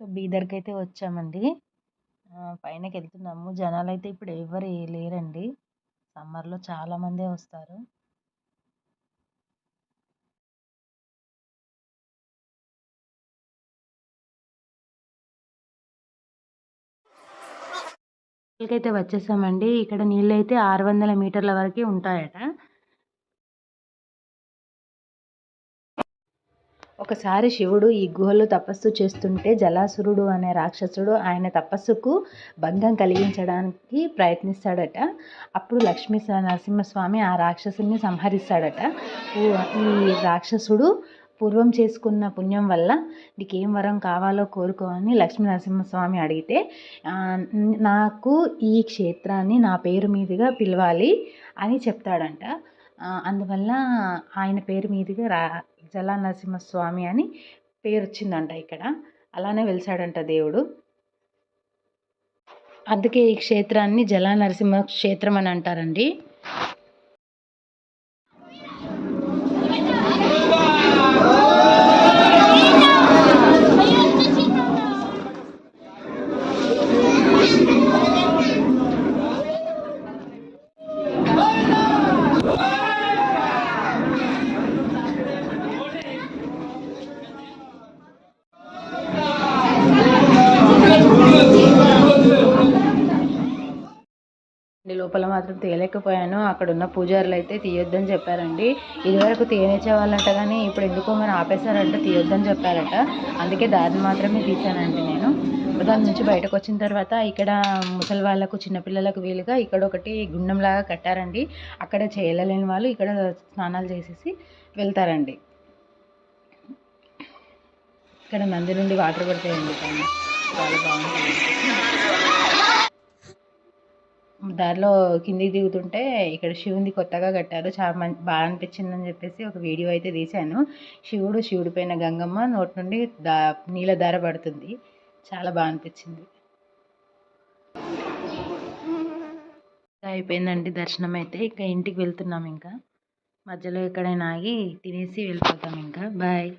బీదర్కి అయితే వచ్చామండి. పైనకి వెళ్తున్నాము జనాలు అయితే ఇప్పుడు ఎవరు లేరండి. సమ్మర్లో చాలామందే వస్తారు. అయితే వచ్చేసామండి. ఇక్కడ నీళ్ళు అయితే ఆరు వందల మీటర్ల వరకు ఉంటాయట. ఒకసారి శివుడు ఈ గుహలో తపస్సు చేస్తుంటే జలాసురుడు అనే రాక్షసుడు ఆయన తపస్సుకు భంగం కలిగించడానికి ప్రయత్నిస్తాడట. అప్పుడు లక్ష్మీ నరసింహస్వామి ఆ రాక్షసుని సంహరిస్తాడట. ఈ రాక్షసుడు పూర్వం చేసుకున్న పుణ్యం వల్ల నీకు ఏం వరం కావాలో కోరుకో అని లక్ష్మీ నరసింహస్వామి అడిగితే నాకు ఈ క్షేత్రాన్ని నా పేరు మీదుగా పిలవాలి అని చెప్తాడంట. అందువల్ల ఆయన పేరు మీదుగా రా జలా నరసింహస్వామి అని పేరు వచ్చిందంట ఇక్కడ. అలానే వెలిసాడంట దేవుడు. అందుకే ఈ క్షేత్రాన్ని జలా నరసింహ క్షేత్రం అని అంటారండి. లోపల మాత్రం తేలేకపోయాను. అక్కడ ఉన్న పూజారులు అయితే తీయొద్దని చెప్పారండి. ఇదివరకు తీయనిచ్చే వాళ్ళంట కానీ ఇప్పుడు ఎందుకో మరి ఆపేశారంట తీయొద్దని చెప్పారట. అందుకే దారిని మాత్రమే తీశానండి నేను. దాని నుంచి బయటకు వచ్చిన తర్వాత ఇక్కడ ముసలి వాళ్ళకు చిన్నపిల్లలకు వీలుగా ఇక్కడ ఒకటి గుండంలాగా కట్టారండి. అక్కడ చేయలేని వాళ్ళు ఇక్కడ స్నానాలు చేసేసి వెళ్తారండి. ఇక్కడ నంది నుండి వాటర్ పడతాయండి. చాలా బాగుంటుంది. దారిలో కిందికి దిగుతుంటే ఇక్కడ శివుని కొత్తగా కట్టారు. చాలా మంచి బాగా అనిపించిందని చెప్పేసి ఒక వీడియో అయితే తీశాను. శివుడు శివుడి పైన గంగమ్మ నోటి నుండి దా నీళ్ళ ధార పడుతుంది. చాలా బాగా అనిపించింది. అయిపోయిందండి దర్శనం అయితే. ఇంకా ఇంటికి వెళ్తున్నాం ఇంకా. మధ్యలో ఎక్కడైనా ఆగి తినేసి వెళ్ళిపోతాం ఇంకా. బాయ్.